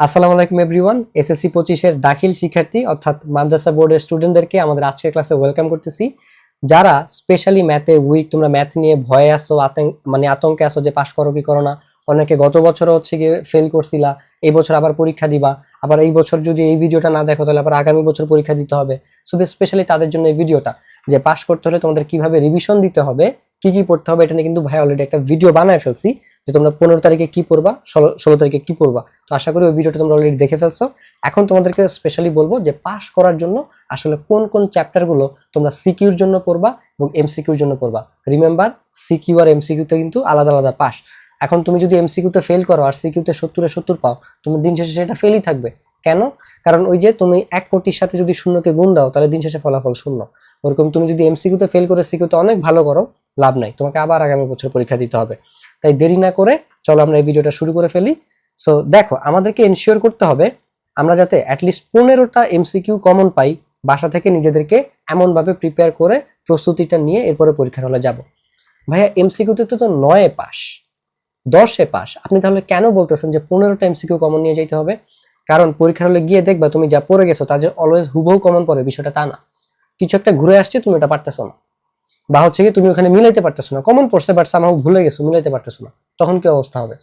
আসসালামু আলাইকুম everyone, SSC পঁচিশের দাখিল শিক্ষার্থী অর্থাৎ মাদ্রাসা বোর্ডের স্টুডেন্টদেরকে আমাদের আজকের ক্লাসে ওয়েলকাম করতেছি। যারা স্পেশালি ম্যাথে উইক, তোমরা ম্যাথ নিয়ে ভয়ে আসো মানে আতঙ্কে আসো যে পাশ করো কি করো না, অনেকে গত বছরও হচ্ছে গিয়ে ফেল করছিলা, এই বছর আবার পরীক্ষা দিবা, আবার এই বছর যদি এই ভিডিওটা না দেখো তাহলে আবার আগামী বছর পরীক্ষা দিতে হবে। সো স্পেশালি তাদের জন্য এই ভিডিওটা, যে পাশ করতে হলে তোমাদের কীভাবে রিভিশন দিতে হবে কি কি পড়তে হবে এটা নিয়ে কিন্তু ভাই অলরেডি একটা ভিডিও বানায় ফেলছি যে তোমরা পনেরো তারিখে কি পড়বা, ষোলো ষোলো তারিখে কি পড়বা। তো আশা করি ওই ভিডিওটা তোমরা অলরেডি দেখে ফেলছো। এখন তোমাদেরকে স্পেশালি বলব যে পাস করার জন্য আসলে কোন কোন চ্যাপ্টারগুলো তোমরা সিকিউর জন্য পড়বা এবং এমসিকিউর জন্য পড়বা। রিমেম্বার সিকিউ আর এমসিকিউতে কিন্তু আলাদা আলাদা পাস এখন তুমি যদি এমসিকিউতে ফেল করো আর সিকিউতে সত্তরে সত্তর পাও তুমি দিন শেষে সেটা ফেলই থাকবে। কেন? কারণ ওই যে তুমি এক কোটির সাথে যদি শূন্যকে গুণ দাও, তাহলে দিন শেষে ফলাফল শূন্য। ওরকম তুমি যদি এমসিকিউতে ফেল করে সিকিউতে অনেক ভালো করো লাভ নাই। তোমাকে আবার আগামী বছর পরীক্ষা দিতে হবে। তাই দেরি না করে চলো আমরা এই ভিডিওটা শুরু করে ফেলি। সো দেখো, আমাদেরকে এনশিওর করতে হবে আমরা যাতে অ্যাটলিস্ট পনেরোটা এমসিকিউ কমন পাই, বাসা থেকে নিজেদেরকে এমনভাবে প্রিপেয়ার করে প্রস্তুতিটা নিয়ে এরপরে পরীক্ষার হলে যাব। ভাইয়া এমসিকিউতে তো তো নয়ে পাস, দশে পাস। আপনি তাহলে কেন বলতেছেন যে পনেরোটা এমসিকিউ কমন নিয়ে যেতে হবে? কারণ পরীক্ষার হলে গিয়ে দেখবা তুমি যা পড়ে গেছো তা যে অলওয়েজ হুবহু কমন পড়ে, বিষয়টা তা না। কিছু একটা ঘুরে আসছে, তুমি ওটা পারতেছো না। বা হচ্ছে কি তুমি ওখানে মিলাইতে পারতেছো না। কমন পড়ছে বাট সামাও ভুলে গেছো, মিলাইতে পারতেছো না। তখন কি অবস্থা হবে?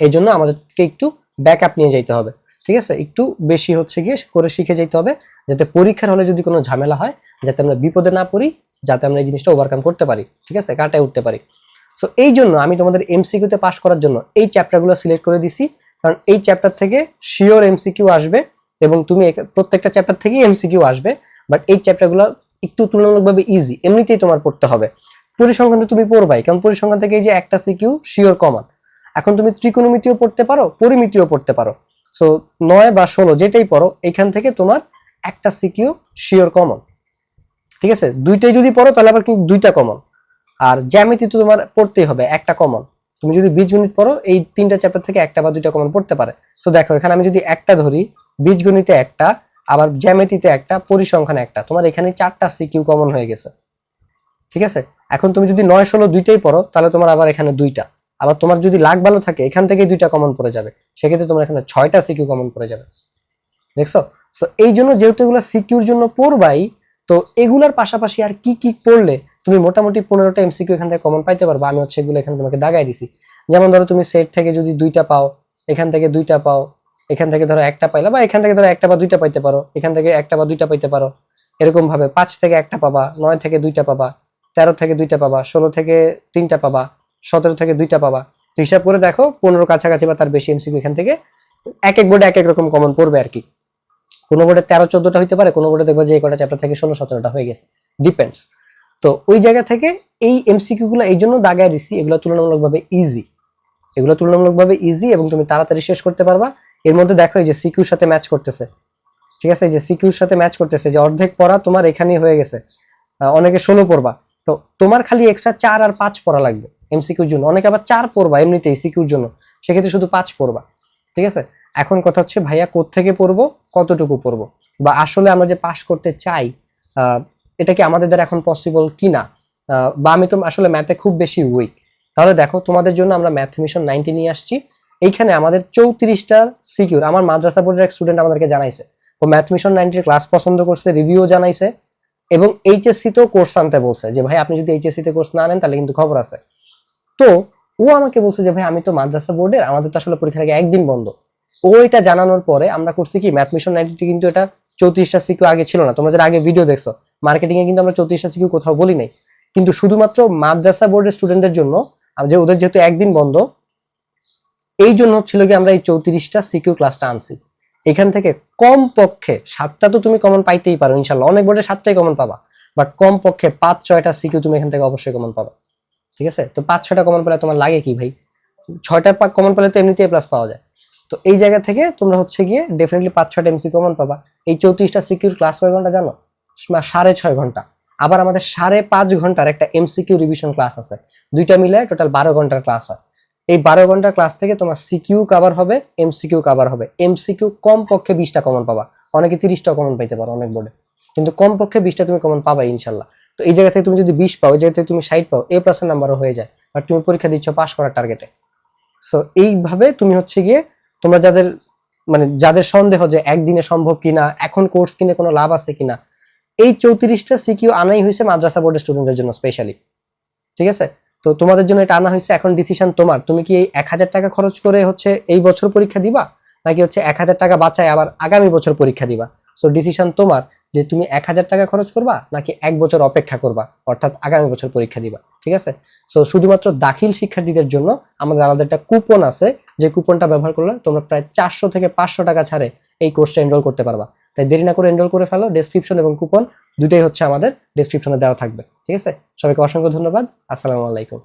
এই জন্য আমাদেরকে একটু ব্যাক আপ নিয়ে যাইতে হবে। ঠিক আছে? একটু বেশি হচ্ছে গিয়ে করে শিখে যেতে হবে, যাতে পরীক্ষার হলে যদি কোনো ঝামেলা হয়, যাতে আমরা বিপদে না পড়ি, যাতে আমরা এই জিনিসটা ওভারকাম করতে পারি। ঠিক আছে? কাটায় উঠতে পারি। সো এই জন্য আমি তোমাদের এমসিকিউতে পাস করার জন্য এই চ্যাপ্টারগুলো সিলেক্ট করে দিছি। কারণ এই চ্যাপ্টার থেকে শিওর এমসিকিউ আসবে এবং তুমি প্রত্যেকটা চ্যাপ্টার থেকেই এমসিকিউ আসবে। বাট এই চ্যাপ্টারগুলো একটু তুলনামূলকভাবে ইজি এমনিতেই তোমার পড়তে হবে। পরিসংখ্যান তুমি পড়বাই, কারণ পরিসংখ্যান থেকে এই যে একটা সিকিউ শিওর কমন এখন তুমি ত্রিকোণমিতিও পড়তে পারো, পরিমিতিও পড়তে পারো। সো নয় বা ষোলো যেটাই পড়ো, এখান থেকে তোমার একটা সিকিউ শিওর কমন ঠিক আছে? দুইটাই যদি পড়ো, তাহলে আবার কিন্তু দুইটা কমন আর জ্যামিতি তো তোমার পড়তেই হবে, একটা কমন তুমি যদি বীজগণিত পড়ো, এই তিনটা চ্যাপ্টার থেকে একটা বা দুইটা কমন পড়তে পারে। সো দেখো, এখানে আমি যদি একটা ধরি বীজগণিতে একটা আবার জ্যামিতিতে একটা, পরিসংখ্যান একটা। তোমার এখানে চারটা সিকিউ কমন হয়ে গেছে। ঠিক আছে? এখন তুমি যদি নয়, ষোলো দুইটাই পড়ো, তাহলে তোমার আবার এখানে দুইটা। আবার তোমার যদি লাখ ভালো থাকে, এখান থেকে দুইটা কমন পড়ে যাবে। সেক্ষেত্রে তোমার এখানে ছয়টা সিকিউ কমন পড়ে যাবে। দেখছ? সো এই জন্য যেহেতু এগুলো সিকিউর জন্য পড়বাই, তো এগুলার পাশাপাশি আর কি কি পড়লে তুমি মোটামুটি পনেরোটা এমসিকিউ এখান থেকে কমন পাইতে পারবে। আমি হচ্ছে এগুলো এখানে তোমাকে দাগাই দিছি। যেমন ধরো তুমি সেট থেকে যদি দুইটা পাও, এখান থেকে দুইটা পাও এখান থেকে ধরো একটা পাইলা বা এখান থেকে ধরো একটা বা দুইটা পাইতে পারো। এখান থেকে একটা বা দুইটা পাইতে পারো। এরকম ভাবে পাঁচ থেকে একটা পাবা, নয় থেকে দুইটা পাবা, তেরো থেকে দুইটা পাবা, ষোলো থেকে তিনটা পাবা, সতেরো থেকে দুইটা পাবা। হিসাব করে দেখো পনেরো কাছাকাছি বা তার বেশি এমসিকিউ এখান থেকে এক এক বোর্ডে এক এক রকম কমন পড়বে আর কি। কোনো বোর্ডে তেরো, চোদ্দটা হইতে পারে, কোনো বোর্ডে দেখব যে কটা চ্যাপ্টার থেকে ষোলো, সতেরোটা হয়ে গেছে। ডিপেন্ডস তো ওই জায়গা থেকে এই এমসিকিউ গুলো এই জন্য দাগায় দিছি, এগুলো তুলনামূলকভাবে ইজি এগুলো তুলনামূলকভাবে ইজি এবং তুমি তাড়াতাড়ি শেষ করতে পারবা। এর মধ্যে দেখো এই যে সিকিউর সাথে ম্যাচ করতেছে। ঠিক আছে? এই যে সিকিউর সাথে ম্যাচ করতেছে। যে অর্ধেক পড়া তোমার এখানেই হয়ে গেছে। অনেকে ষোলো পড়বা। তো তোমার খালি এক্সট্রা চার আর পাঁচ পড়া লাগবে এমসিকিউর জন্য। অনেকে আবার চার পড়বা এমনিতেই সিকিউর জন্য। সেক্ষেত্রে শুধু পাঁচ পড়বা। ঠিক আছে? এখন কথা হচ্ছে ভাইয়া কোত্থেকে পড়ব, কতটুকু পড়ব? বা আসলে আমরা যে পাশ করতে চাই এটা কি আমাদের দ্বারা এখন পসিবল কি না বা আমি তো আসলে ম্যাথে খুব বেশি উইক তাহলে দেখো, তোমাদের জন্য আমরা ম্যাথ মিশন নাইনটি নিয়ে আসছি। এইখানে আমাদের চৌত্রিশটা সিকিউর আমার মাদ্রাসা বোর্ডের এক স্টুডেন্ট আমাদেরকে জানাইছে। ও ম্যাথ মিশন নাইনটির ক্লাস পছন্দ করছে রিভিউ জানাইছে এবং এইচএসসি তেও কোর্স আনতে বলছে যে, ভাই, আপনি যদি এইচএসসি তে কোর্স না আনেন তাহলে কিন্তু খবর আছে। তো ও আমাকে বলছে যে, ভাই, আমি তো মাদ্রাসা বোর্ডের, আমাদের তো আসলে পরীক্ষার আগে একদিন বন্ধ। ও এটা জানানোর পরে আমরা করছি কি ম্যাথ মিশন নাইনটি কিন্তু এটা চৌত্রিশটা সিকিউ আগে ছিল না। তোমরা যারা আগে ভিডিও দেখছ মার্কেটিং এ কিন্তু আমরা চৌত্রিশটা সিকিউ কোথাও বলি নাই। কিন্তু শুধুমাত্র মাদ্রাসা বোর্ডের স্টুডেন্টদের জন্য যে ওদের যেহেতু একদিন বন্ধ এই জন্য হচ্ছিল কি আমরা এই চৌত্রিশটা সিকিউ ক্লাসটা আনছি। এখান থেকে কম পক্ষে সাতটা তো তুমি কমন পাইতেই পারো, ইনশাল্লাহ। অনেক বোর্ডে সাতটাই কমন পাবা। বাট কম পক্ষে পাঁচ, ছয়টা সিকিউ তুমি এখান থেকে অবশ্যই কমন পাবা। ঠিক আছে? তো পাঁচ, ছয়টা কমন পেলে তোমার লাগে কি ভাই? ছয়টা কমন পেলে তো এমনিতেই প্লাস পাওয়া যায়। তো এই জায়গা থেকে তোমরা হচ্ছে গিয়ে ডেফিনেটলি পাঁচ, ছয়টা এমসি কমন পাবা। এই চৌত্রিশটা সিকিউর ক্লাস কয় ঘণ্টা জানো? সাড়ে ছয় ঘণ্টা। আবার আমাদের সাড়ে পাঁচ ঘণ্টার একটা এমসিকিউ রিভিশন ক্লাস আছে। দুইটা মিলে টোটাল বারো ঘণ্টার ক্লাস হয়। এই বারো ঘণ্টার ক্লাস থেকে তোমার সিকিউ কাভার হবে এমসিকিউ কাভার হবে। এমসিকিউ কম পক্ষে বিশটা কমন পাবা। অনেকে তিরিশটা কমন পাইতে পারো অনেক বোর্ডে কিন্তু কম পক্ষে বিশটা তুমি কমন পাবা ইনশাল্লাহ। তো এই জায়গা থেকে তুমি যদি বিশ পাও, এই জায়গা থেকে তুমি ষাট পাও এ প্লাসের নাম্বারও হয়ে যায়। বাট তুমি পরীক্ষা দিচ্ছ পাস করার টার্গেটে সো এইভাবে তুমি হচ্ছে গিয়ে তোমরা যাদের মানে যাদের সন্দেহ যে একদিনে সম্ভব কিনা, এখন কোর্স কিনে কোনো লাভ আছে কিনা, এই চৌত্রিশটা সিকিউ আনাই হয়েছে মাদ্রাসা বোর্ডের স্টুডেন্টদের জন্য স্পেশালি ঠিক আছে? তো তোমাদের জন্য এটা আনা হয়েছে, এখন ডিসিশন তোমার। তুমি কি এই এক হাজার টাকা খরচ করে হচ্ছে এই বছর পরীক্ষা দিবা? নাকি হচ্ছে এক হাজার টাকা বাঁচায় আবার আগামী বছর পরীক্ষা দিবা? সো ডিসিশন তোমার যে তুমি এক হাজার টাকা খরচ করবা, নাকি এক বছর অপেক্ষা করবা, অর্থাৎ আগামী বছর পরীক্ষা দিবা, ঠিক আছে? সো শুধুমাত্র দাখিল শিক্ষার্থীদের জন্য আমাদের আলাদা একটা কুপন আছে। যে কুপনটা ব্যবহার করলে তোমরা প্রায় চারশো থেকে পাঁচশো টাকা ছাড়ে এই কোর্সটা এনরোল করতে পারবা। তাই দেরি না করে এনরোল করে ফেলো ডেসক্রিপশন এবং কুপন দুটাই হচ্ছে আমাদের ডেসক্রিপশনে দেওয়া থাকবে, ঠিক আছে? সবাইকে অসংখ্য ধন্যবাদ, আসসালামু আলাইকুম।